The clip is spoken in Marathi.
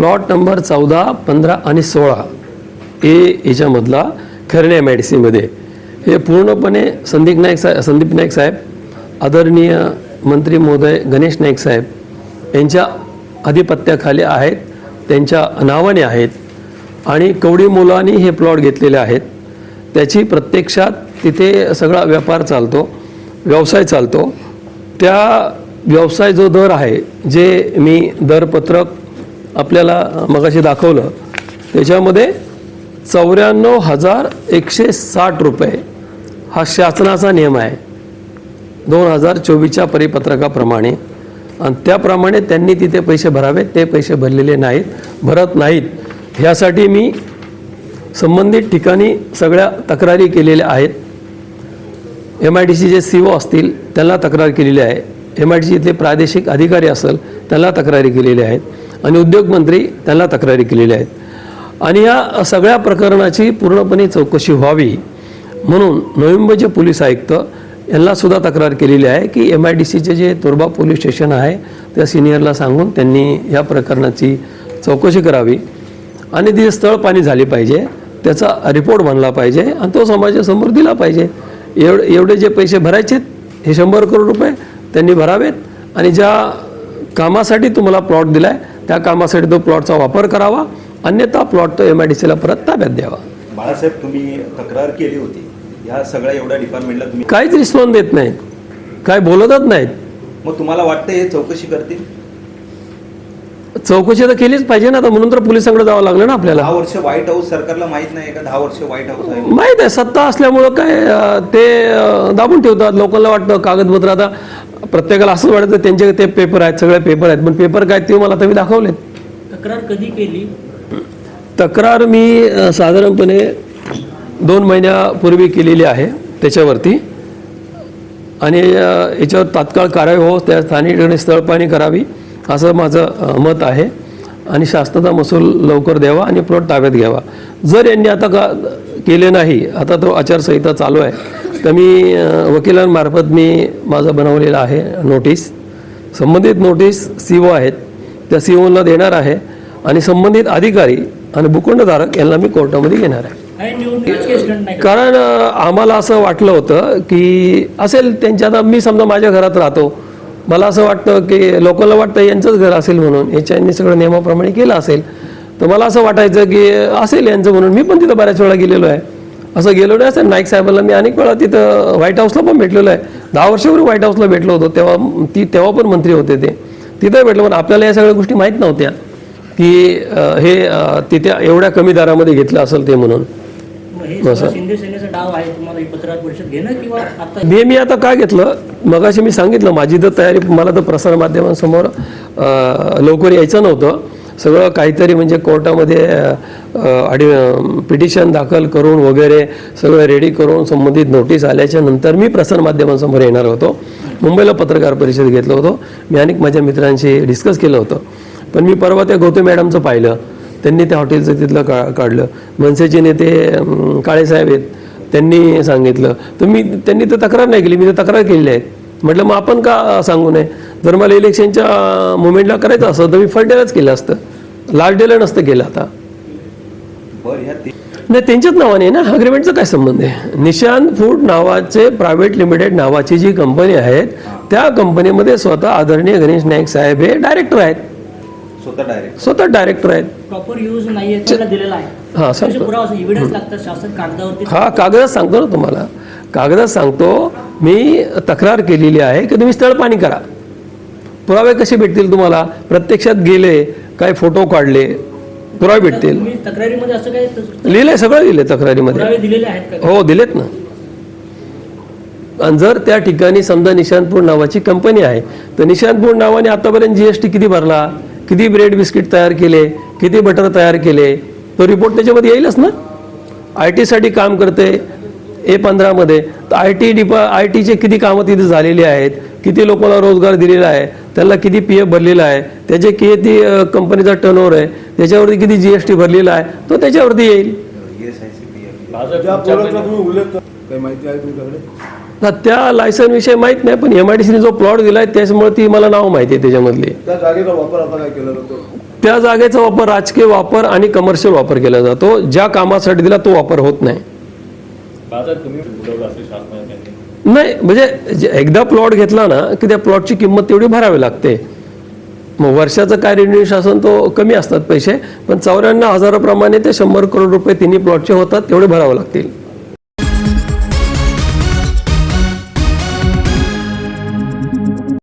प्लॉट नंबर चौदा पंधरा आणि सोळा ए याच्यामधला खरणे एम आय डी सीमध्ये हे पूर्णपणे संदीप नाईक साहेब संदीप नाईक साहेब आदरणीय मंत्री महोदय गणेश नाईक साहेब यांच्या आधिपत्याखाली आहेत त्यांच्या नावाने आहेत आणि कवडी मुलांनी हे प्लॉट घेतलेले आहेत. त्याची प्रत्यक्षात तिथे सगळा व्यापार चालतो व्यवसाय चालतो. त्या व्यवसाय जो दर आहे जे मी दरपत्रक आपल्याला मगाशी दाखवलं. त्याच्यामध्ये चौऱ्याण्णव हजार एकशे साठ रुपये हा शासनाचा नियम आहे. दोन हजार चोवीसच्या परिपत्रकाप्रमाणे. आणि त्याप्रमाणे त्यांनी तिथे पैसे भरावेत ते पैसे भरलेले नाहीत भरत नाहीत. ह्यासाठी मी संबंधित ठिकाणी सगळ्या तक्रारी केलेल्या आहेत. एम आय डी सी जे सी ओ असतील त्यांना तक्रार केलेली आहे. एम आय डी सीतले प्रादेशिक अधिकारी असेल त्यांना तक्रारी केलेल्या आहेत. आणि उद्योगमंत्री त्यांना तक्रारी केलेल्या आहेत. आणि या सगळ्या प्रकरणाची पूर्णपणे चौकशी व्हावी म्हणून नोव्हेंबरचे पोलीस आयुक्त यांनासुद्धा तक्रार केलेली आहे की एम आय डी सीचे जे तुर्बा पोलीस स्टेशन आहे त्या सिनियरला सांगून त्यांनी या प्रकरणाची चौकशी करावी. आणि ती स्थळ पाणी झाली पाहिजे त्याचा रिपोर्ट बनला पाहिजे आणि तो समाजासमोर दिला पाहिजे. एवढे एवढे जे पैसे भरायचेत हे शंभर करोड रुपये त्यांनी भरावेत. आणि ज्या कामासाठी तुम्हाला प्लॉट दिला आहे त्या कामासाठी तो प्लॉटचा वापर करावा. अन्यथा प्लॉट तो एम आय डी सीला परत ताब्यात द्यावा. बाळासाहेब तुम्ही तक्रार केली होती. ह्या सगळ्या एवढ्या डिपार्टमेंटला तुम्ही काहीच रिस्पॉन्स देत नाहीत. काय बोलतच नाहीत. मग तुम्हाला वाटतं हे चौकशी करतील? चौकशी तर केलीच पाहिजे ना. आता म्हणून तर पोलिसांकडे जावं लागलं ना आपल्याला. दहा वर्ष व्हाईट हाऊस सरकारला माहीत नाही का? दहा वर्ष व्हाईट हाऊस आहे. माहीत आहे. सत्ता असल्यामुळं काय अं, ते अं, दाबून ठेवतात. लोकांना वाटतं कागदपत्र. आता प्रत्येकाला असं वाटतं त्यांचे ते पेपर आहेत सगळे पेपर आहेत. पण पेपर काय ते मला तुम्ही दाखवलेत. तक्रार कधी केली? तक्रार मी अं, साधारणपणे दोन महिन्यापूर्वी केलेली आहे त्याच्यावरती. आणि अं, याच्यावर तात्काळ कारवाई हो त्या स्थानिक ठिकाणी स्थळपाणी करावी असं माझं अं, मत आहे. आणि शासनाचा महसूल लवकर द्यावा आणि प्लॉट ताब्यात घ्यावा. जर यांनी आता का केले नाही आता तो आचारसंहिता चालू आहे तर मी वकिलांमार्फत मी माझं बनवलेलं आहे नोटीस. संबंधित नोटीस सी ओ आहेत. त्या सी ओला देणार आहे आणि संबंधित अधिकारी आणि भूखंडधारक यांना मी कोर्टामध्ये घेणार आहे? कारण आम्हाला असं वाटलं होतं की असेल त्यांच्या आता मी समजा माझ्या घरात राहतो. मला असं वाटतं की लोकांना वाटतं यांचंच घर असेल म्हणून याच्यांनी सगळं नियमाप्रमाणे केलं असेल. तर मला असं वाटायचं की असेल यांचं म्हणून. मी पण तिथं बऱ्याच वेळा गेलेलो आहे. असं गेलो नाही असेल नाईक साहेबांना मी अनेक वेळा तिथं व्हाईट हाऊसला पण भेटलेलो आहे. दहा वर्षापूर्वी व्हाईट हाऊसला भेटलो होतो तेव्हा ती तेव्हा पण मंत्री होते ते. तिथं भेटलो पण आपल्याला या सगळ्या गोष्टी माहीत नव्हत्या. की हे तिथे एवढ्या कमी दरामध्ये घेतलं असेल ते म्हणून. मी मी आता काय घेतलं? मगाशी मी सांगितलं माझी तर तयारी मला तर प्रसार माध्यमांसमोर अं, लवकर यायचं नव्हतं. सगळं काहीतरी म्हणजे कोर्टामध्ये पिटिशन दाखल करून वगैरे सगळं रेडी करून संबंधित नोटीस आल्याच्यानंतर मी प्रसारमाध्यमांसमोर येणार होतो. मुंबईला पत्रकार परिषद घेतलं होतो. मी अनेक माझ्या मित्रांशी डिस्कस केलं होतं. पण मी परवा त्या गौतम मॅडमचं पाहिलं. त्यांनी त्या हॉटेलचं तिथलं का काढलं. मनसेचे नेते काळेसाहेब आहेत. त्यांनी सांगितलं. तर मी त्यांनी तर तक्रार नाही केली. मी तर तक्रार केलेली आहे म्हटलं मग आपण का सांगू नये? जर मला इलेक्शनच्या मुवमेंटला करायचं असं तर मी फर्स्ट केलं असतं. लास्ट डेला नसतं केलं आता. नाही त्यांच्याच नावाने ना अग्रीमेंटचा काय संबंध आहे? निशांत फूड नावाचे प्रायव्हेट लिमिटेड नावाची जी कंपनी आहेत त्या कंपनीमध्ये स्वतः आदरणीय गणेश नाईक साहेब हे डायरेक्टर आहेत. स्वतः डायरेक्ट स्वतः डायरेक्टर आहेत. प्रॉपर यूज नाहीये त्याला दिलेला आहे. हा, सांगतो. पुरावा एव्हिडन्स लागतात शासन कागदावरती हा कागदात सांगतो ना तुम्हाला. कागदात सांगतो मी तक्रार केलेली आहे की तुम्ही स्थळ पाणी करा. पुरावे कसे भेटतील तुम्हाला? प्रत्यक्षात गेले काय फोटो काढले पुरावे भेटतील. तुम्ही तक्रारीमध्ये असं काय त- लिहिलंय सगळं लिहिलंय तक्रारीमध्ये. पुरावे दिलेले आहेत का? हो दिलेत ना. आणि जर त्या ठिकाणी समजा निशांतपूर नावाची कंपनी आहे तर निशांतपूर नावाने आतापर्यंत जीएसटी किती भरला? किती ब्रेड बिस्किट तयार केले? किती बटर तयार केले? तो रिपोर्ट त्याच्यामध्ये येईलच ना. आय टीसाठी काम करते ए पंधरामध्ये तर आय टी डिपा आय टीचे किती कामं तिथे झालेली आहेत किती लोकांना रोजगार दिलेला आहे त्यांना किती पी एफ भरलेला आहे त्याचे किती कंपनीचा टर्नओव्हर आहे त्याच्यावरती किती जी एस टी भरलेला आहे तो त्याच्यावरती येईल. ना त्या लायसन विषयी माहीत नाही पण एम आय डी सीने जो प्लॉट दिलाय त्याच्यामुळे ती मला नाव माहिती आहे त्याच्यामधली. त्या जागेचा वापर आता काय केला जातो? त्या जागेचा वापर राजकीय वापर आणि कमर्शियल वापर केला जातो. ज्या कामासाठी दिला तो वापर होत नाही बाजार कमी बुडवला असेल शासनाने त्यांनी नाही म्हणजे जे- एकदा प्लॉट घेतला ना की त्या प्लॉटची किंमत तेवढी भरावी लागते. मग वर्षाचं काय रेव्हेन्यू शासन तो कमी असतात पैसे पण चौऱ्याण्णव हजाराप्रमाणे ते शंभर करोड रुपये तिन्ही प्लॉटचे होतात तेवढे भरावे लागतील.